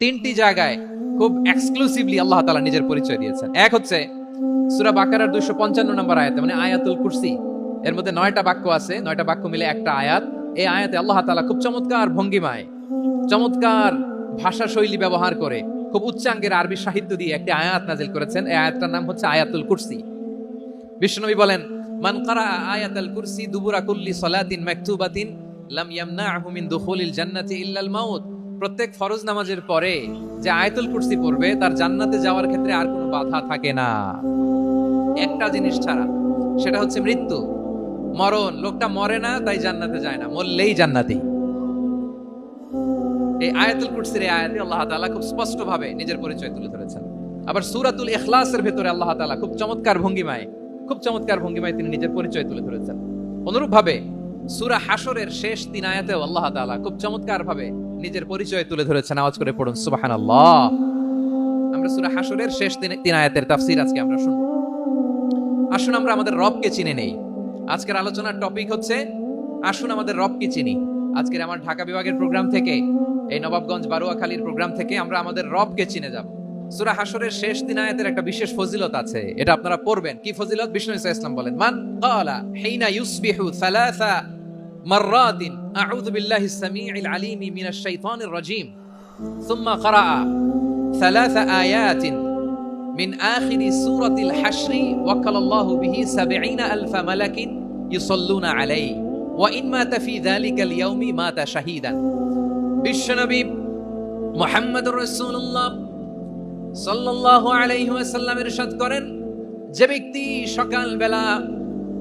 তিনটি জায়গায় খুব এক্সক্লুসিভলি আল্লাহ তাআলা নিজের পরিচয় দিয়েছেন। এক হচ্ছে সূরা বাকারার 255 নম্বর আয়াতে মানে আয়াতুল কুরসি। এর মধ্যে নয়টা বাক্য আছে, নয়টা বাক্য মিলে একটা আয়াত। এই আয়াতে আল্লাহ তাআলা খুব চমৎকার ভঙ্গিমায় চমৎকার ভাষা শৈলী ব্যবহার করে খুব উচ্চাঙ্গের আরবি সাহিত্য দিয়ে একটি আয়াত নাজিল করেছেন। এই আয়াতটার নাম হচ্ছে আয়াতুল কুরসি। বিশ্বনবী বলেন, মান কারা আয়াতুল কুরসি দুবুরা কুল্লি সালাতিন মাকতুবাতিন, লাম ইয়ামনাহু মিন দুখুলিল জান্নাতি ইল্লাল মাউত। প্রত্যেক ফরজ নামাজের পরে যে আয়াতুল কুরসি পড়বে, তার জান্নাতে যাওয়ার ক্ষেত্রে আর কোনো বাধা থাকে না। একটা জিনিস ছাড়া, সেটা হচ্ছে মৃত্যু। মরণ, লোকটা মরে না, তাই জান্নাতে যায় না, মরলেই জান্নাতি। এই আয়াতুল কুরসির এই আয়াতে আল্লাহ তাআলা খুব স্পষ্ট ভাবে নিজের পরিচয় তুলে ধরেছেন। আবার সূরাতুল ইখলাসের ভেতরে আল্লাহ তাআলা খুব চমৎকার ভঙ্গিমায়, খুব চমৎকার ভঙ্গিমায় তিনি নিজের পরিচয় তুলে ধরেছেন। অনুরূপ ভাবে সূরা হাসরের শেষ তিন আয়াতেও আল্লাহ তাআলা খুব চমৎকার ভাবে নিজের পরিচয় তুলে ধরেছেন, আওয়াজ করে পড়ুন, সুবহানাল্লাহ। আমরা সূরা হাসরের শেষ তিন তিন আয়াতের তাফসীর আজকে আমরা শুনব। আসুন আমরা আমাদের রবকে চিনে নেই। আজকের আলোচনার টপিক হচ্ছে, আসুন আমাদের রবকে চিনি। আজকের আমার ঢাকা বিভাগের প্রোগ্রাম থেকে, এই নবাবগঞ্জ বারুয়াখালীর প্রোগ্রাম থেকে আমরা আমাদের রবকে চিনে যাব। সুরা হাসরের শেষ দিন আয়াতের একটা বিশেষ ফজিলত আছে, এটা আপনারা পড়বেন। কি ফজিলত? বিষ্ণু ইসলাম বলেন, মান ক্বালা হিনা ইউসবিহু সালাসা মাররাতিন আউযু বিল্লাহি সামিউল আলিম মিনাশ শাইতানির রাজিম ثم قرأ ثلاث آيات من آخر سورة الحشر وكل الله به سبعين ألف ملك يصلون عليه وإن مات في ذلك اليوم مات شهيدا বিশ্বনবী মোহাম্মদ রসুল্লাহ সাল্লাল্লাহু আলাইহি ওয়াসাল্লাম ইরশাদ করেন যে ব্যক্তি সকালবেলা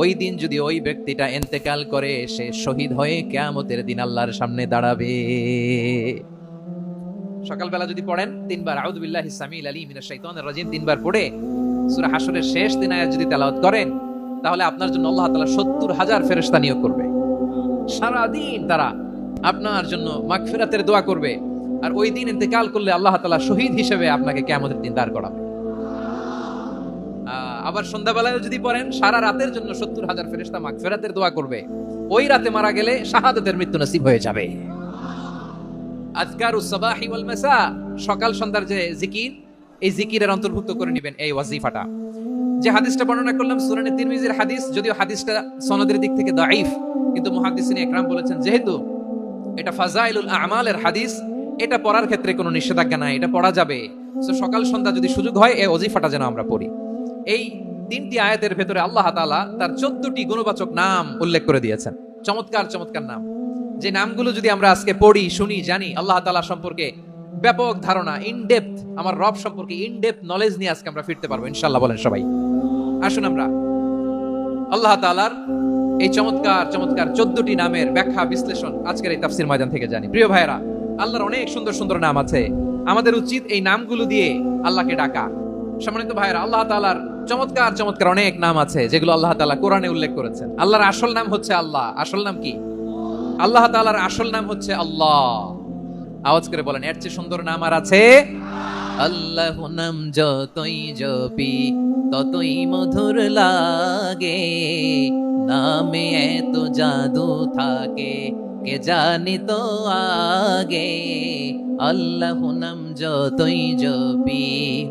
ওই দিন যদি ওই ব্যক্তিটা ইন্তেকাল করে, সে শহীদ হয়ে কিয়ামতের দিন আল্লাহর সামনে দাঁড়াবে। সকালবেলা যদি পড়েন, তিনবার, আউযু বিল্লাহি সামিল আলী মিনা শাইতানির রাজিম তিনবার পড়ে সূরা হাশরের শেষ দিন আয়াত যদি তেলাওয়াত করেন, তাহলে আপনার জন্য আল্লাহ তাআলা 70 হাজার ফেরেশতা নিয়োগ করবে। সারা দিন তারা আপনার জন্য মাগফিরাতের দোয়া করবে। আর ওই দিন ইন্তেকাল করলে আল্লাহ তাআলা শহীদ হিসেবে আপনাকে কিয়ামতের দিন দাঁড় করাবে। আবার সন্ধ্যাবেলায় যদি পড়েন, সারা রাতের জন্য সত্তর হাজার ফেরেশতা মাগফিরাতের দোয়া করবে। ওই রাতে মারা গেলে শাহাদাতের মৃত্যু নসিব হয়ে যাবে। আজকারু ওয়াল সকাল সন্ধ্যার যে জিকির, এই জিকিরের অন্তর্ভুক্ত করে নেবেন এই ওয়াজিফাটা। যে হাদিসটা বর্ণনা করলাম, সুরানে তিরমিজির হাদিস, যদিও হাদিসটা সনদের দিক থেকে দাঈফ, কিন্তু মুহাদ্দিসিন একরাম বলেছেন, যেহেতু এটা ফাজাইলুল আমালের হাদিস, এটা পড়ার ক্ষেত্রে কোনো নিষেধাজ্ঞা নাই, এটা পড়া যাবে। সকাল সন্ধ্যা যদি সুযোগ হয়, এই অজিফাটা যেন আমরা পড়ি। এই তিনটি আয়াতের ভেতরে আল্লাহ তালা তার চোদ্দটি গুণবাচক নাম উল্লেখ করে দিয়েছেন। চমৎকার চমৎকার নাম। যে নামগুলো যদি আমরা আজকে পড়ি, শুনি, জানি, আল্লাহ তালা সম্পর্কে ব্যাপক ধারণা ইন ডেপথ আমার রব সম্পর্কে ইন ডেপথ নলেজ নিয়ে আজকে আমরা ফিরতে পারব, ইনশাআল্লাহ বলেন সবাই। আসুন আমরা। আল্লাহ তালার এই চমৎকার চমৎকার চোদ্দটি নামের ব্যাখ্যা, বিশ্লেষণ আজকের এই তাফসির ময়দান থেকে জানি। প্রিয় ভাইরা আল্লাহর অনেক সুন্দর সুন্দর নাম আছে। আমাদের উচিত এই নামগুলো দিয়ে আল্লাহকে ডাকা। সম্মানিত ভাইরা আল্লাহ তাআলার চমৎকার চমৎকার অনেক নাম আছে যেগুলো আল্লাহ তাআলা কোরআনে উল্লেখ করেছেন। আল্লাহর আসল নাম হচ্ছে আল্লাহ। আসল নাম কি? আল্লাহ তাআলার আসল নাম হচ্ছে আল্লাহ। আওয়াজ করে বলেন, এর চেয়ে সুন্দর নাম আর আছে? আল্লাহ নাম যতই জপি, ততই মধুর লাগে। নামে এত জাদু থাকে, কে জানি তো আগে? আল্লাহ নাম যতই জপি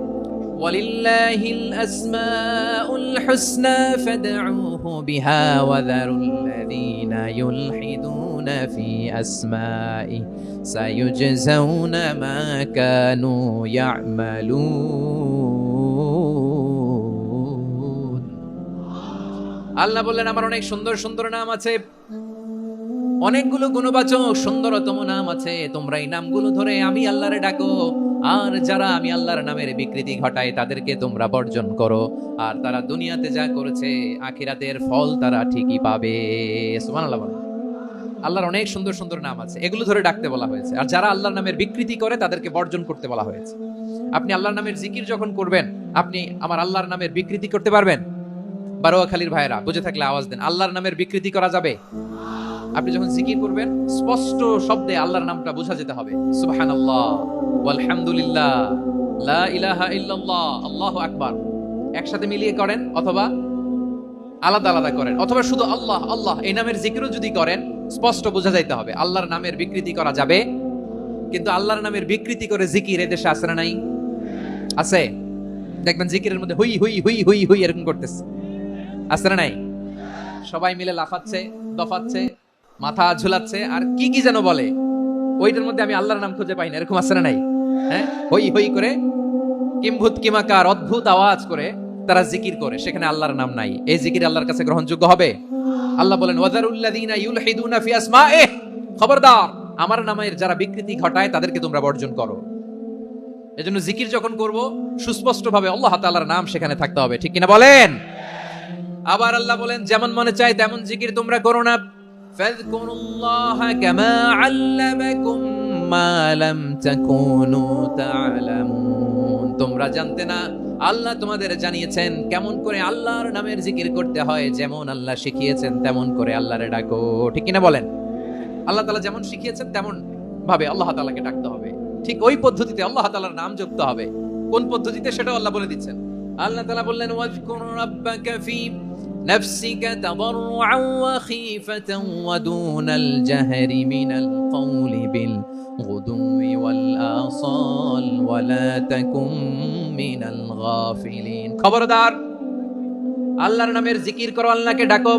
ولله الأسماء الحسنى فادعوه بها وذروا الذين يلحدون في أسمائه سيجزون ما كانوا يعملون আল্লাহ বললেন আমার অনেক সুন্দর সুন্দর নাম আছে অনেকগুলো গুণবাচক সুন্দরতম নাম আছে তোমরা এই নামগুলো ধরে আমি আল্লাহরে ডাকো আর যারা আমি আল্লাহর নামের বিকৃতি ঘটায় তাদেরকে তোমরা বর্জন করো। আর তারা দুনিয়াতে যা করেছে, আখিরাতের ফল তারা ঠিকই পাবে। আল্লাহর অনেক সুন্দর সুন্দর নাম আছে, এগুলো ধরে ডাকতে বলা হয়েছে। আর যারা আল্লাহর নামের বিকৃতি করে, তাদেরকে বর্জন করতে বলা হয়েছে। আপনি আল্লাহর নামের জিকির যখন করবেন, আপনি আমার আল্লাহর নামের বিকৃতি করতে পারবেন? বারোয়াখালীর ভাইরা বুঝে থাকলে আওয়াজ দেন, আল্লাহর নামের বিকৃতি করা যাবে? আপনি যখন জিকির করবেন, স্পষ্ট শব্দে আল্লাহর নামটা বোঝা যেতে হবে। সুবহানাল্লাহ, ওয়ালহামদুলিল্লাহ, লা ইলাহা ইল্লাল্লাহ, আল্লাহু আকবার। একসাথে মিলিয়ে করেন অথবা আলাদা আলাদা করেন, অথবা শুধু আল্লাহ আল্লাহ, এই নামের জিকিরও যদি করেন, স্পষ্ট বোঝা যাইতে হবে, আল্লাহর নামের বিকৃতি করা যাবে। কিন্তু আল্লাহর নামের বিকৃতি করে জিকির এদেশে আছে না নাই? আছে। দেখবেন জিকিরের মধ্যে হুই হুই হুই হুই হুই এরকম করতেছে। আছে না নাই? সবাই মিলে লাফাচ্ছে, দফাচ্ছে মাথা ঝুলাচ্ছে, আর কি কি যেন বলে। ওইটার মধ্যে আমি আল্লাহর নাম খুঁজে পাই না এরকম না নাই? হ্যাঁ? হই হই করে, কিম্ভূত কিমাকার, অদ্ভুত আওয়াজ করে তারা জিকির করে, সেখানে আল্লাহর নাম নাই। এই জিকির আল্লাহর কাছে গ্রহণযোগ্য হবে? আল্লাহ বলেন, ওয়াজারুল্লাযীনা ইউলহিদুনা ফি আসমাইহ খবরদার, আমার নামের যারা বিকৃতি ঘটায় তাদেরকে তোমরা বর্জন করো। এজন্য জিকির যখন করব সুস্পষ্ট ভাবে আল্লাহ তাআলার নাম সেখানে থাকতে হবে। ঠিক কিনা বলেন? আবার আল্লাহ বলেন, যেমন মনে চায় তেমন জিকির তোমরা করো না। ফাযকুরুল্লাহ কামা আল্লামাকুম মা লাম তাকুনু তা'লামুন তোমরা জানতে না, আল্লাহ তোমাদের জানিয়েছেন কেমন করে আল্লাহর নামের জিকির করতে হয়, যেমন আল্লাহ শিখিয়েছেন তেমন করে আল্লাহরে ডাকো। ঠিক কিনা বলেন? আল্লাহ তাআলা যেমন শিখিয়েছেন তেমন ভাবে আল্লাহ তাআলাকে ডাকতে হবে। ঠিক ওই পদ্ধতিতে আল্লাহ তাআলার নাম যুক্ত হবে। কোন পদ্ধতিতে সেটাও আল্লাহ বলে দিচ্ছেন। আল্লাহ তাআলা বললেন, ওয়াজকুর রাব্বাকা ফি نفسك تضرعا وخيفة ودون الجهر من القول بالغدو والآصال ولا تكن من الغافلين খবরদার আল্লাহর নামের জিকির করো আল্লাহকে ডাকো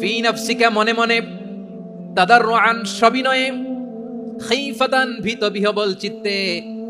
ফি নাফসিকা মনে মনে তাদাররুআন সবিনয়ে খাইফাতান ভীত বিহবল চিত্তে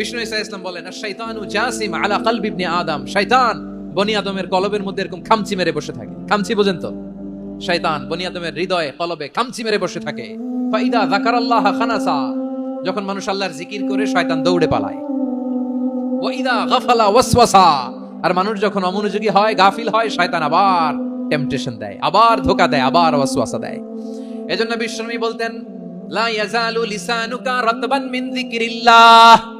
বিষ্ণু ইসা ইসলাম বলেন শৈতানু জাসিম আলা কালবি ইবনে আদম। শয়তান বনি আদমের কলবের মধ্যে এরকম খামচি মেরে বসে থাকে। খামচি বোঝেন তো? শয়তান বনি আদমের হৃদয়ে কলবে খামচি মেরে বসে থাকে। ফাইদা যাকারাল্লাহ খানাসা। যখন মানুষ আল্লাহর জিকির করে শয়তান দৌড়ে পালায়। ওয়াইদা গাফালা ওয়াসওয়াসা। আর মানুষ যখন অমনোযোগী হয়, গাফিল হয় শয়তান আবার টেম্পটেশন দেয়, আবার ধোকা দেয়, আবার ওয়াসওয়াসা দেয়। এজন্য বিশ্বনবী বলতেন, লা ইয়াজালু লিসানুকা রাতবান মিন যিকরিল্লাহ।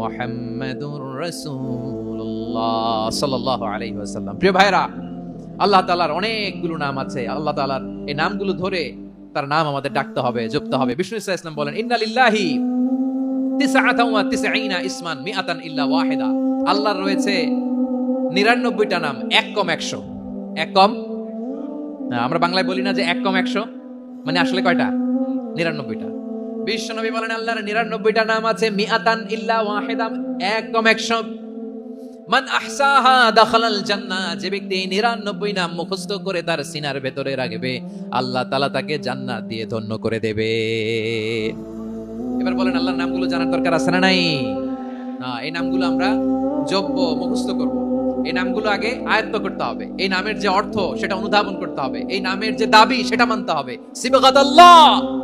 মুহাম্মাদুর রাসূলুল্লাহ সাল্লাল্লাহু আলাইহি ওয়াসাল্লাম। প্রিয় ভাইরা আল্লাহ তাআলার অনেকগুলো নাম আছে। আল্লাহ তাআলার এই নামগুলো ধরে তার নাম আমাদের ডাকতে হবে, জপতে হবে। বিষ্ণু ইসা ইসলাম বলেন, ইন্না লিল্লাহি তিসআতান ওয়া তিসঈনা ইসমান মিআতান ইল্লা ওয়াহিদা। আল্লাহর রয়েছে নিরানব্বইটা নাম, এক কম একশো। এক কম? আমরা বাংলায় বলি না যে এক কম একশো। মানে আসলে কয়টা? নিরানব্বইটা। বিশ্বনবী বলেন, আল্লাহর নিরানব্বইটা নাম আছে, মিআতান ইল্লা ওয়াহিদা এক কম একশো। মান আহসাহা দাখালাল জান্নাহ, যে ব্যক্তি এই 99 নাম মুখস্থ করে তার সিনার ভেতরে রাখবে, আল্লাহ তাআলা তাকে জান্নাত দিয়ে ধন্য করে দেবে। এবার বলেন, আল্লাহর নামগুলো জানার দরকার আছে না নাই? না, এই নামগুলো আমরা যোগ্য মুখস্থ করব। এই নামগুলো আগে আয়ত্ত করতে হবে। এই নামের যে অর্থ, সেটা অনুধাবন করতে হবে। এই নামের যে দাবি, সেটা মানতে হবে। সিবগাতাল্লাহ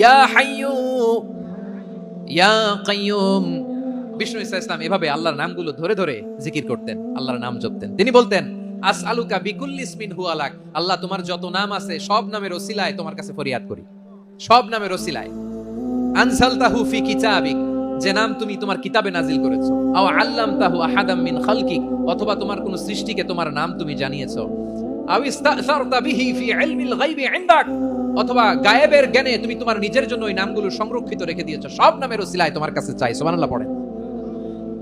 ইয়া হাইয়ু, ইয়া কাইয়ুম। বিষ্ণু ইসা ইসলাম এভাবে আল্লাহর নামগুলো ধরে ধরে জিকির করতেন, আল্লাহর নাম জপতেন। তিনি বলতেন আস আলুকা বিকুল্লি ইসমিন হু আল্লাহ তোমার যত নাম আছে সব নামের ওসিলায় তোমার কাছে ফরিয়াদ করি। সব নামের ওসিলায়। আনসালতাহু ফি কিতাবিক। যে নাম তুমি তোমার কিতাবে নাজিল করেছ। আও আল্লামতাহু আহাদাম মিন খালকিক। অথবা তোমার কোন সৃষ্টিকে তোমার নাম তুমি জানিয়েছো। অথবা গায়েবের জ্ঞানে তুমি তোমার নিজের জন্য ওই নামগুলো সংরক্ষিত রেখে দিয়েছ। সব নামের ওসিলায় তোমার কাছে চাই।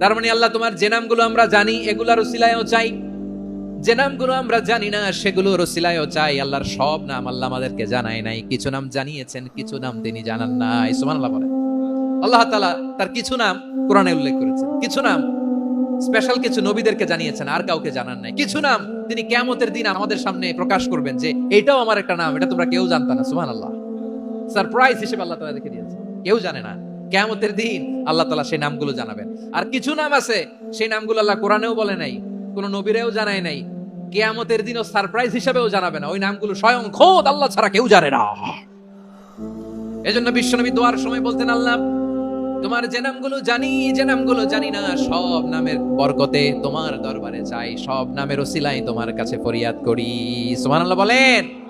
তার মানে আল্লাহ তোমার যে নামগুলো আমরা জানি, এগুলার ওসিলায়ও চাই। যে নামগুলো আমরা জানি না চাই। আল্লাহর সব নাম আল্লাহ আমাদেরকে জানায় নাই। কিছু নাম জানিয়েছেন, কিছু নাম তিনি জানান নাই। সুবহানাল্লাহ আল্লাহ তাআলা তার কিছু নাম কোরআনে উল্লেখ করেছেন। কিছু নাম স্পেশাল কিছু নবীদেরকে জানিয়েছেন, আর কাউকে জানান নাই। কিছু নাম তিনি কেয়ামতের দিন আমাদের সামনে প্রকাশ করবেন যে এটাও আমার একটা নাম, এটা তোমরা কেউ জানতা না সুহান আল্লাহ সারপ্রাইজ হিসেবে আল্লাহ তাআলা রেখে দিয়েছে। কেউ জানে না। কেয়ামতের দিন আল্লাহ তালা সেই নামগুলো জানাবেন। আর কিছু নাম আছে, সেই নামগুলো আল্লাহ কোরআনেও বলে নাই, কোন নবীরাও জানায় নাই। কেয়ামতের দিনও সারপ্রাইজ হিসেবেও জানাবে না। ওই নামগুলো স্বয়ং খোদ আল্লাহ ছাড়া কেউ জানে না। এজন্য বিশ্বনবী দোয়ার সময় বলতেন, আল্লাহ তোমার যে নামগুলো জানি, যে নামগুলো জানি না, সব নামের বরকতে তোমার দরবারে চাই সব নামের ওসিলাই তোমার কাছে ফরিয়াদ করি। সুবহানাল্লাহ বলেন।